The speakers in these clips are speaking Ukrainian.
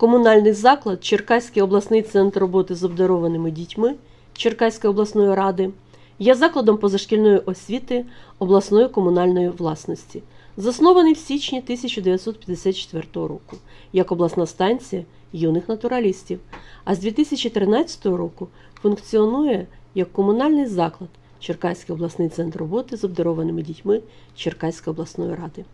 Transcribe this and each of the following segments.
Комунальний заклад Черкаський обласний центр роботи з обдарованими дітьми Черкаської обласної ради є закладом позашкільної освіти обласної комунальної власності, заснований в січні 1954 року як обласна станція юних натуралістів, а з 2013 року функціонує як комунальний заклад Черкаський обласний центр роботи з обдарованими дітьми Черкаської обласної ради.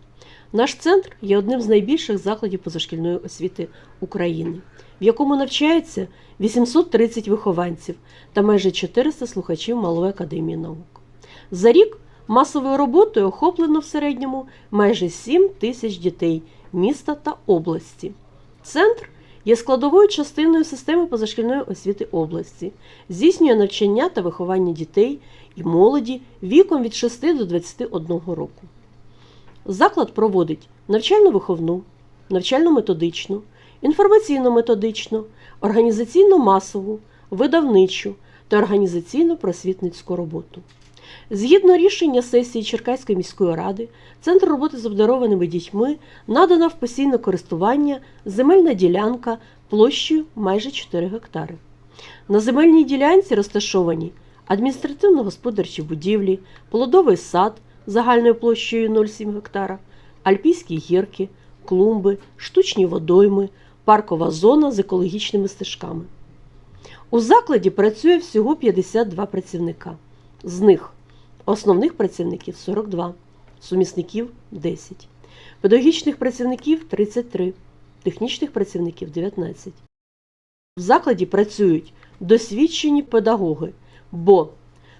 Наш центр є одним з найбільших закладів позашкільної освіти України, в якому навчається 830 вихованців та майже 400 слухачів Малої академії наук. За рік масовою роботою охоплено в середньому майже 7 тисяч дітей міста та області. Центр є складовою частиною системи позашкільної освіти області, здійснює навчання та виховання дітей і молоді віком від 6 до 21 року. Заклад проводить навчально-виховну, навчально-методичну, інформаційно-методичну, організаційно-масову, видавничу та організаційно-просвітницьку роботу. Згідно рішення сесії Черкаської міської ради, Центр роботи з обдарованими дітьми надана в постійне користування земельна ділянка площею майже 4 гектари. На земельній ділянці розташовані адміністративно-господарчі будівлі, плодовий сад загальною площею 0,7 гектара, альпійські гірки, клумби, штучні водойми, паркова зона з екологічними стежками. У закладі працює всього 52 працівника. З них основних працівників 42, сумісників 10, педагогічних працівників 33, технічних працівників 19. В закладі працюють досвідчені педагоги, бо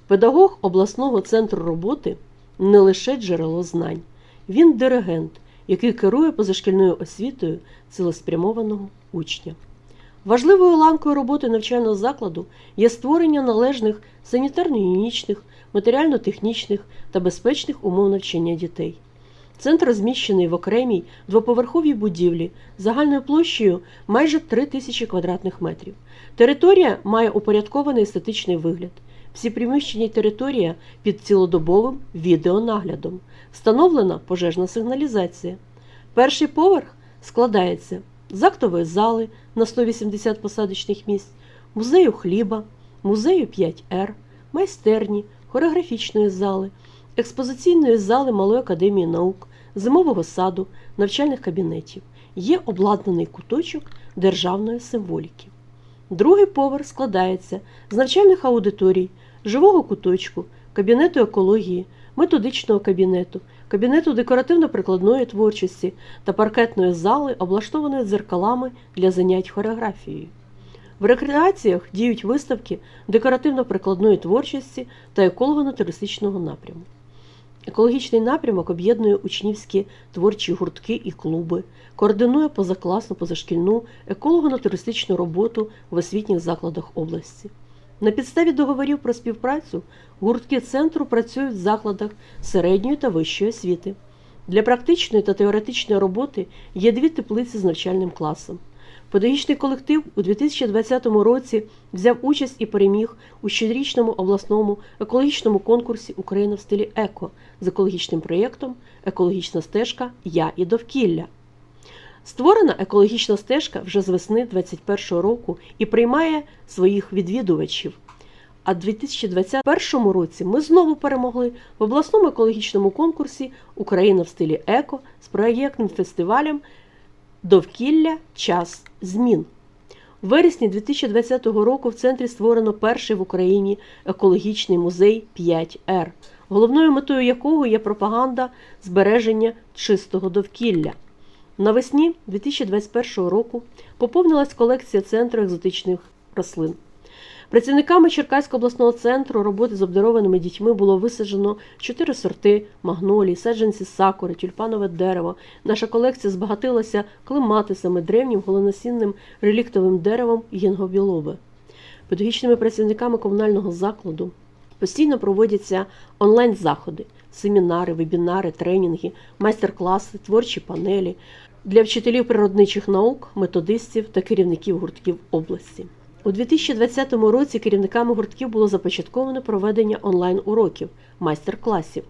педагог обласного центру роботи не лише джерело знань, він диригент, який керує позашкільною освітою цілеспрямованого учня. Важливою ланкою роботи навчального закладу є створення належних санітарно-гігієнічних, матеріально-технічних та безпечних умов навчання дітей. Центр розміщений в окремій двоповерховій будівлі загальною площею майже 3 тисячі квадратних метрів. Територія має упорядкований естетичний вигляд. Всі приміщення і територія під цілодобовим відеонаглядом. Встановлена пожежна сигналізація. Перший поверх складається з актової зали на 180 посадочних місць, музею хліба, музею 5Р, майстерні, хореографічної зали, експозиційної зали Малої академії наук, зимового саду, навчальних кабінетів. Є обладнаний куточок державної символіки. Другий поверх складається з навчальних аудиторій, живого куточку, кабінету екології, методичного кабінету, кабінету декоративно-прикладної творчості та паркетної зали, облаштованої дзеркалами для занять хореографією. В рекреаціях діють виставки декоративно-прикладної творчості та еколого-туристичного напряму. Екологічний напрямок об'єднує учнівські творчі гуртки і клуби, координує позакласну, позашкільну еколого-туристичну роботу в освітніх закладах області. На підставі договорів про співпрацю гуртки центру працюють в закладах середньої та вищої освіти. Для практичної та теоретичної роботи є дві теплиці з навчальним класом. Педагогічний колектив у 2020 році взяв участь і переміг у щорічному обласному екологічному конкурсі Україна в стилі еко з екологічним проєктом Екологічна стежка Я і довкілля. Створена екологічна стежка вже з весни 2021 року і приймає своїх відвідувачів. А в 2021 році ми знову перемогли в обласному екологічному конкурсі Україна в стилі еко з проєктним фестивалем Довкілля час змін. В вересні 2020 року в центрі створено перший в Україні екологічний музей 5Р, головною метою якого є пропаганда збереження чистого довкілля. Навесні 2021 року поповнилась колекція центру екзотичних рослин. Працівниками Черкаського обласного центру роботи з обдарованими дітьми було висаджено чотири сорти магнолій, саджанці сакури, тюльпанове дерево. Наша колекція збагатилася клематисами, древнім голоносінним реліктовим деревом гінгобілоби. Педагогічними працівниками комунального закладу постійно проводяться онлайн-заходи, семінари, вебінари, тренінги, майстер-класи, творчі панелі для вчителів природничих наук, методистів та керівників гуртків області. У 2020 році керівниками гуртків було започатковано проведення онлайн-уроків, майстер-класів.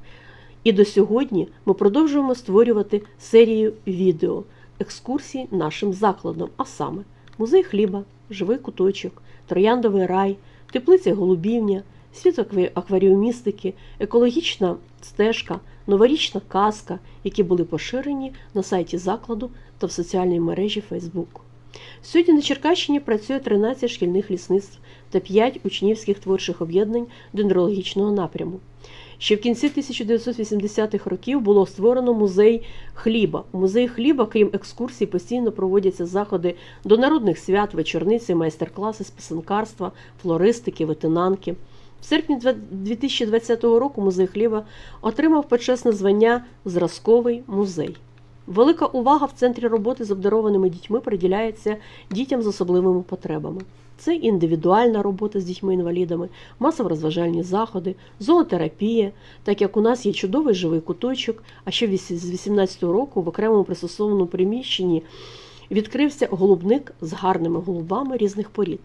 І до сьогодні ми продовжуємо створювати серію відео екскурсій нашим закладом, а саме музей хліба, живий куточок, трояндовий рай, теплиця голубівня, світ акваріумістики, екологічна стежка, новорічна казка, які були поширені на сайті закладу та в соціальній мережі Facebook. Сьогодні на Черкащині працює 13 шкільних лісництв та 5 учнівських творчих об'єднань дендрологічного напряму. Ще в кінці 1980-х років було створено музей хліба. У музеї хліба, крім екскурсій, постійно проводяться заходи до народних свят, вечорниці, майстер-класи з писанкарства, флористики, ветенанки. В серпні 2020 року музей хліба отримав почесне звання Зразковий музей. Велика увага в центрі роботи з обдарованими дітьми приділяється дітям з особливими потребами. Це індивідуальна робота з дітьми-інвалідами, масово-розважальні заходи, зоотерапія, так як у нас є чудовий живий куточок, а ще з 18-го року в окремому пристосованому приміщенні відкрився голубник з гарними голубами різних порід.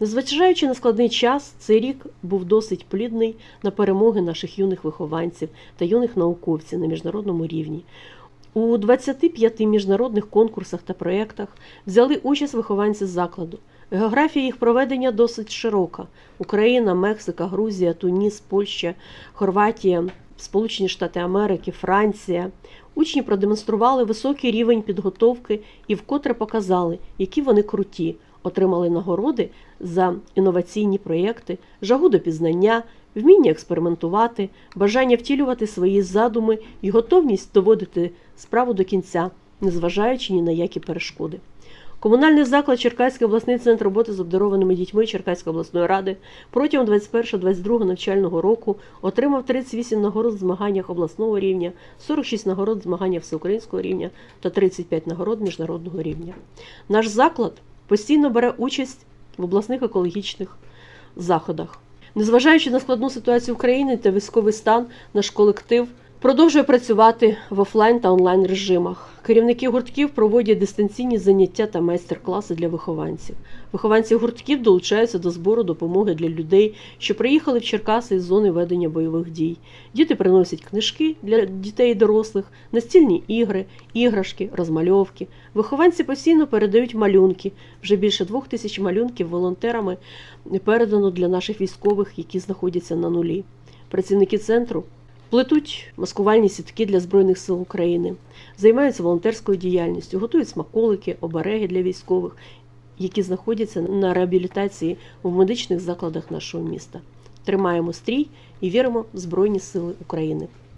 Незважаючи на складний час, цей рік був досить плідний на перемоги наших юних вихованців та юних науковців на міжнародному рівні. У 25 міжнародних конкурсах та проєктах взяли участь вихованці закладу. Географія їх проведення досить широка: Україна, Мексика, Грузія, Туніс, Польща, Хорватія, Сполучені Штати Америки, Франція. Учні продемонстрували високий рівень підготовки і вкотре показали, які вони круті, отримали нагороди за інноваційні проєкти, жагу до пізнання, вміння експериментувати, бажання втілювати свої задуми і готовність доводити справу до кінця, незважаючи ні на які перешкоди. Комунальний заклад Черкаський обласний центр роботи з обдарованими дітьми Черкаської обласної ради протягом 21-22 навчального року отримав 38 нагород в змаганнях обласного рівня, 46 нагород в змаганнях всеукраїнського рівня та 35 нагород міжнародного рівня. Наш заклад постійно бере участь в обласних екологічних заходах. Незважаючи на складну ситуацію України та військовий стан, наш колектив продовжує працювати в офлайн та онлайн режимах. Керівники гуртків проводять дистанційні заняття та майстер-класи для вихованців. Вихованці гуртків долучаються до збору допомоги для людей, що приїхали в Черкаси із зони ведення бойових дій. Діти приносять книжки для дітей і дорослих, настільні ігри, іграшки, розмальовки. Вихованці постійно передають малюнки. Вже більше двох тисяч малюнків волонтерами передано для наших військових, які знаходяться на нулі. Працівники центру плетуть маскувальні сітки для Збройних сил України, займаються волонтерською діяльністю, готують смаколики, обереги для військових, які знаходяться на реабілітації в медичних закладах нашого міста. Тримаємо стрій і віримо в Збройні Сили України.